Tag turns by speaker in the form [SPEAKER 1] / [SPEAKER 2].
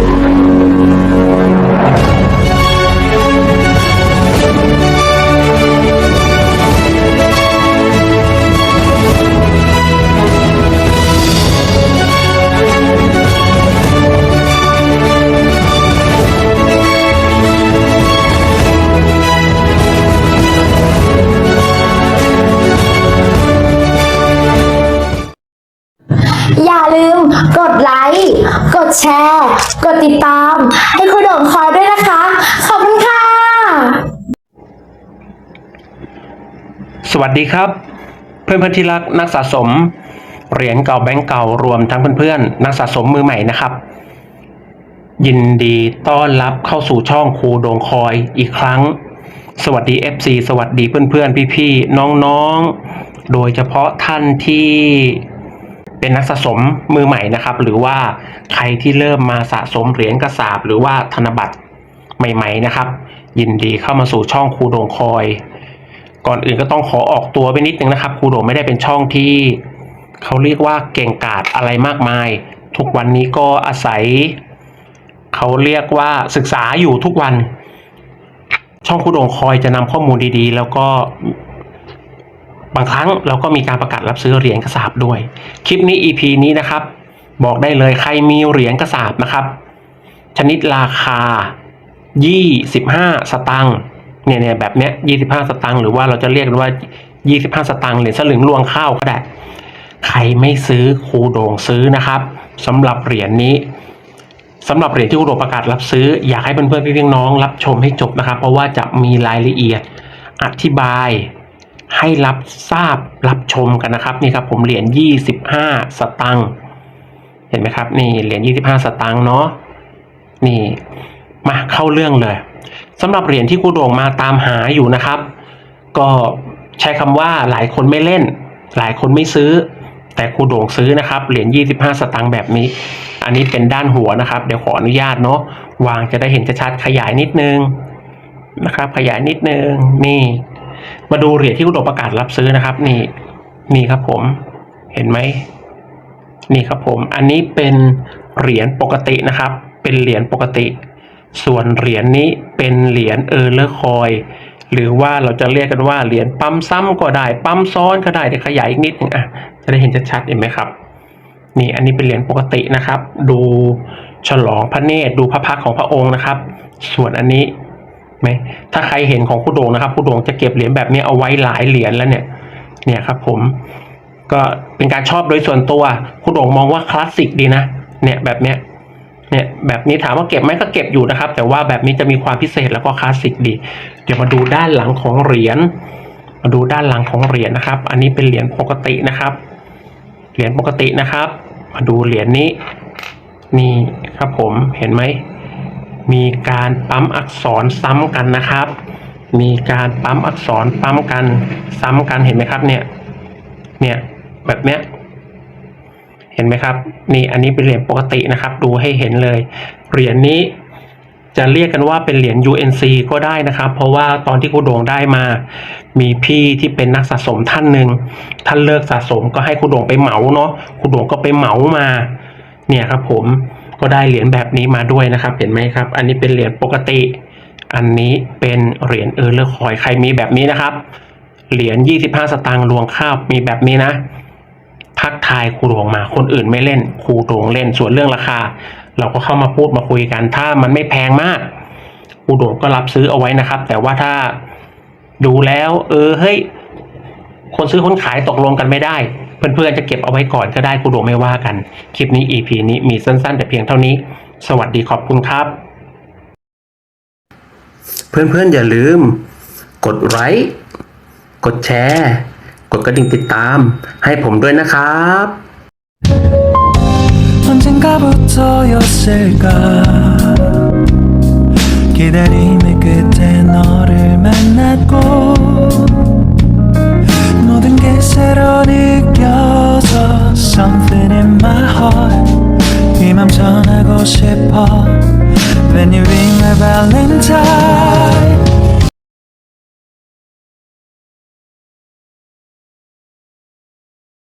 [SPEAKER 1] Thank you. อย่าลืมกดไลค์ กดแชร์ กดติดตาม ให้ครูโด่งคอยด้วยนะคะ ขอบคุณค่ะ
[SPEAKER 2] สวัสดีครับ เพื่อนเพื่อนที่รักนักสะสม เหรียญเก่าแบงก์เก่ารวมทั้งเพื่อนเพื่อนนักสะสมมือใหม่นะครับ ยินดีต้อนรับเข้าสู่ช่องครูโดงคอยอีกครั้ง สวัสดี FC สวัสดีเพื่อนๆพี่ๆน้องๆ โดยเฉพาะท่านที่ เป็นนักสะสมมือใหม่นะครับ หรือว่าใครที่เริ่มมาสะสมเหรียญกระสาบ หรือว่าธนบัตรใหม่ๆนะครับ ยินดีเข้ามาสู่ช่องครูโดงคอย ก่อนอื่นก็ต้องขอออกตัวไปนิดนึงนะครับครูโดงไม่ได้เป็นช่องที่เขาเรียกว่าเก่งกาจอะไรมากมาย ทุกวันนี้ก็อาศัยเขาเรียกว่าศึกษาอยู่ทุกวัน ช่องครูโดงคอยจะนำข้อมูลดีๆ แล้วก็ บางครั้งเราก็มีการประกาศรับซื้อเหรียญกระสาบด้วย คลิปนี้ EP นี้นะครับ บอกได้เลยใครมีเหรียญกระสาบนะครับ ชนิดราคา 25 สตังค์เนี่ยเนี่ยแบบเนี้ย25 สตังค์หรือว่าเราจะเรียกว่า 25 สตังค์เหรียญสลึงรวงข้าวก็ได้ ใครไม่ซื้อครูโด่งซื้อนะครับสำหรับเหรียญนี้สำหรับเหรียญที่ครูโด่งประกาศรับซื้อ อยากให้เพื่อนๆพี่ๆน้องรับชมให้จบนะครับ เพราะว่าจะมีรายละเอียดอธิบาย ให้รับทราบรับชมกันนะครับนี่ครับผมเหรียญ25 สตังค์เห็นไหมครับนี่เหรียญ25 สตังค์เนาะนี่มาเข้าเรื่องเลยสำหรับเหรียญที่ครูโด่งมาตามหาอยู่นะครับ ก็ใช้คำว่าหลายคนไม่เล่น หลายคนไม่ซื้อ แต่ครูโด่งซื้อนะครับเหรียญ25 สตังค์แบบนี้ อันนี้เป็นด้านหัวนะครับเดี๋ยวขออนุญาตเนาะวางจะได้เห็นชัดๆขยายนิดนึงนะครับ ขยายนิดนึงนี่ มาดูเหรียญที่คุณโดประกาศรับซื้อนะครับ นี่ นี่ครับผม เห็นไหม นี่ครับผม อันนี้เป็นเหรียญปกตินะครับ เป็นเหรียญปกติ ส่วนเหรียญนี้เป็นเหรียญเออร์เลอร์คอย หรือว่าเราจะเรียกกันว่าเหรียญปั๊มซ้ำก็ได้ ปั๊มซ้อนก็ได้เดี๋ยวขยายอีกนิดนึงอะ จะได้เห็นชัดๆเห็นไหมครับ นี่ อันนี้เป็นเหรียญปกตินะครับ ดูฉลองพระเนตรดูพระพักของพระองค์นะครับ ส่วนอันนี้ ไหมถ้าใครเห็นของคุณโด่งนะครับคุณโด่งจะเก็บเหรียญแบบนี้เอาไว้หลายเหรียญแล้วเนี่ย เนี่ยครับ ผมก็เป็นการชอบโดยส่วนตัวคุณโด่งมองว่าคลาสสิกดีนะเนี่ยแบบเนี้ยเนี่ยแบบนี้ถามว่าเก็บไหมก็เก็บอยู่นะครับ แต่ว่าแบบนี้จะมีความพิเศษแล้วก็คลาสสิกดี เดี๋ยวมาดูด้านหลังของเหรียญมาดูด้านหลังของเหรียญนะครับ อันนี้เป็นเหรียญปกตินะครับ เหรียญปกตินะครับ มาดูเหรียญนี้ นี่ครับผมเห็นไหม มีการปั๊มอักษรซ้ำกันนะครับ มีการปั๊มอักษรปั๊มกันซ้ำกันเห็นไหมครับเนี่ย เนี่ยแบบเนี้ย เห็นไหมครับ นี่อันนี้เป็นเหรียญปกตินะครับ ดูให้เห็นเลย เหรียญนี้จะเรียกกันว่าเป็นเหรียญ UNC ก็ได้นะครับ เพราะว่าตอนที่ครูโด่งได้มา มีพี่ที่เป็นนักสะสมท่านหนึ่งท่านเลิกสะสมก็ให้ครูโด่งไปเหมาเนาะครูโด่งก็ไปเหมามา เนี่ยครับผม ก็ได้เหรียญแบบนี้มาด้วยนะครับ เห็นไหมครับ อันนี้เป็นเหรียญปกติ อันนี้เป็นเหรียญเออร์เลอร์คอยใครมีแบบนี้นะครับ เหรียญ 25 สตางค์รวงข้าวมีแบบนี้นะทักทายครูโด่งมา คนอื่นไม่เล่นครูโด่งเล่นส่วนเรื่องราคา เราก็เข้ามาพูดมาคุยกัน ถ้ามันไม่แพงมากครูโด่งก็รับซื้อเอาไว้นะครับ แต่ว่าถ้าดูแล้ว เออเฮ้ยคนซื้อคนขายตกลงกันไม่ได้ เพื่อนๆจะเก็บเอาไว้ก่อนก็ได้กูโดไม่ว่ากัน คลิปนี้ EP นี้มีสั้นๆ แต่เพียงเท่านี้ สวัสดีขอบคุณครับ เพื่อนๆอย่าลืม กดไลค์กดแชร์ กดกระดิ่งติดตาม ให้ผมด้วยนะครับ
[SPEAKER 3] 언젠가부터 였을까 기다림의 끝에 너를 만났고 모든 게 새로 느껴져 Something in my heart 이맘 전하고 싶어 When you ring my valentine